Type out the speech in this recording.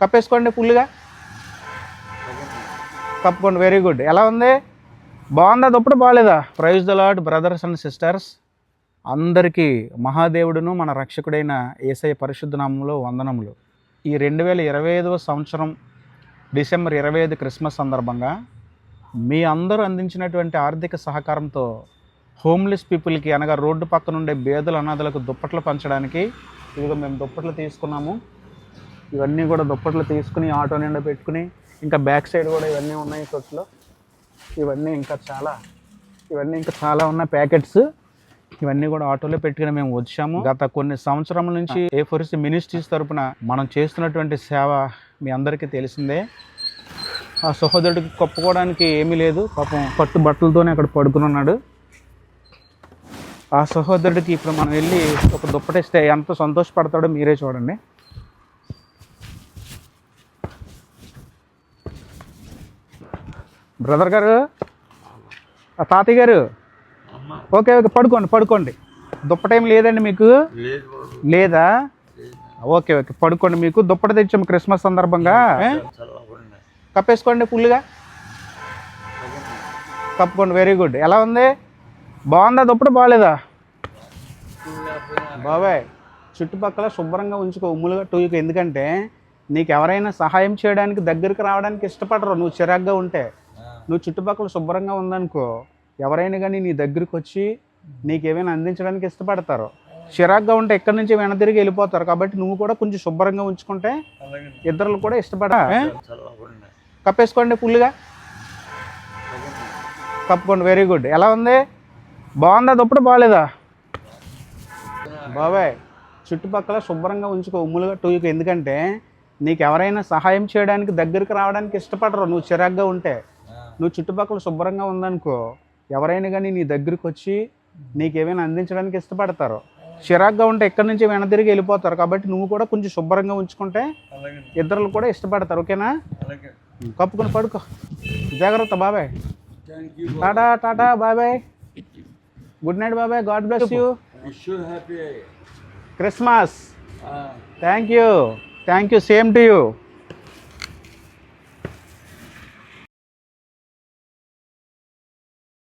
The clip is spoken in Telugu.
కప్పేసుకోండి ఫుల్గా. కప్పుకోండి వెరీ గుడ్ ఎలా ఉంది? బాగుందా? దుప్పటి బాగాలేదా? Praise the Lord brothers and sisters అందరికీ మహాదేవుడును మన రక్షకుడైన ఏసఐ పరిశుద్ధ నామంలో వందనములు. ఈ రెండు వేల ఇరవై ఐదవ సంవత్సరం డిసెంబర్ ఇరవై ఐదు క్రిస్మస్ సందర్భంగా మీ అందరూ అందించినటువంటి ఆర్థిక సహకారంతో హోమ్లెస్ పీపుల్కి అనగా రోడ్డు పక్కన ఉండే బేదలు అనాథలకు దుప్పట్లు పంచడానికి ఇదిగో మేము దుప్పట్లు తీసుకున్నాము. ఇవన్నీ కూడా దుప్పట్లు తీసుకుని ఆటో నిండా పెట్టుకుని ఇంకా బ్యాక్ సైడ్ కూడా ఇవన్నీ ఉన్నాయి కొట్లో ఇవన్నీ ఇంకా చాలా ఇవన్నీ ఇంకా చాలా ఉన్నాయి ప్యాకెట్స్. ఇవన్నీ కూడా ఆటోలో పెట్టుకుని మేము వచ్చాము. గత కొన్ని సంవత్సరాల నుంచి ఏ ఫోర్స్ మినిస్ట్రీస్ తరపున మనం చేస్తున్నటువంటి సేవ మీ అందరికీ తెలిసిందే. ఆ సహోదరుడికి కప్పుకోవడానికి ఏమీ లేదు. పాపం పట్టు బట్టలతోనే అక్కడ పడుకుని ఉన్నాడు. ఆ సహోదరుడికి ఇప్పుడు మనం వెళ్ళి ఒక దుప్పటిస్తే ఎంత సంతోషపడతాడో మీరే చూడండి. బ్రదర్ గారు? ఆ తాతయ్య గారు? ఓకే ఓకే పడుకోండి పడుకోండి. దుప్పటేం లేదండి మీకు? లేదా? ఓకే ఓకే పడుకోండి మీకు. దుప్పట తెచ్చాము క్రిస్మస్ సందర్భంగా. కప్పేసుకోండి ఫుల్గా. కప్పుకోండి వెరీ గుడ్ ఎలా ఉంది? బాగుందా? దుప్పటి బాగాలేదా? బాబాయ్ చుట్టుపక్కల శుభ్రంగా ఉంచుకో ఉమ్ములుగా టూకి ఎందుకంటే నీకు ఎవరైనా సహాయం చేయడానికి దగ్గరికి రావడానికి ఇష్టపడరు. నువ్వు చిరాగ్గా ఉంటే. నువ్వు చుట్టుపక్కల శుభ్రంగా ఉందనుకో ఎవరైనా కానీ నీ దగ్గరికి వచ్చి నీకేమైనా అందించడానికి ఇష్టపడతారు. చిరాగ్గా ఉంటే ఎక్కడి నుంచి వెనదిరిగి వెళ్ళిపోతారు. కాబట్టి నువ్వు కూడా కొంచెం శుభ్రంగా ఉంచుకుంటే ఇద్దరు కూడా ఇష్టపడ కప్పేసుకోండి ఫుల్గా కప్పుకోండి. వెరీ గుడ్ ఎలా ఉంది? బాగుందా? దుప్పటి బాగాలేదా బాబాయ్ చుట్టుపక్కల శుభ్రంగా ఉంచుకో ఉమ్ములుగా టూకి ఎందుకంటే నీకు ఎవరైనా సహాయం చేయడానికి దగ్గరికి రావడానికి ఇష్టపడరు. నువ్వు చిరాగ్గా ఉంటే. నువ్వు చుట్టుపక్కల శుభ్రంగా ఉందనుకో ఎవరైనా కానీ నీ దగ్గరికి వచ్చి నీకేమైనా అందించడానికి ఇష్టపడతారు. చిరాగ్గా ఉంటే ఎక్కడి నుంచి వెనదిరిగి వెళ్ళిపోతారు. కాబట్టి నువ్వు కూడా కొంచెం శుభ్రంగా ఉంచుకుంటే ఇతరులు కూడా ఇష్టపడతారు. ఓకేనా? కప్పుకొని పడుకో. జాగ్రత్త బాబాయ్. Tata tata bye bye good night బాబాయ్ God bless you wish you happy Christmas thank you thank you same to you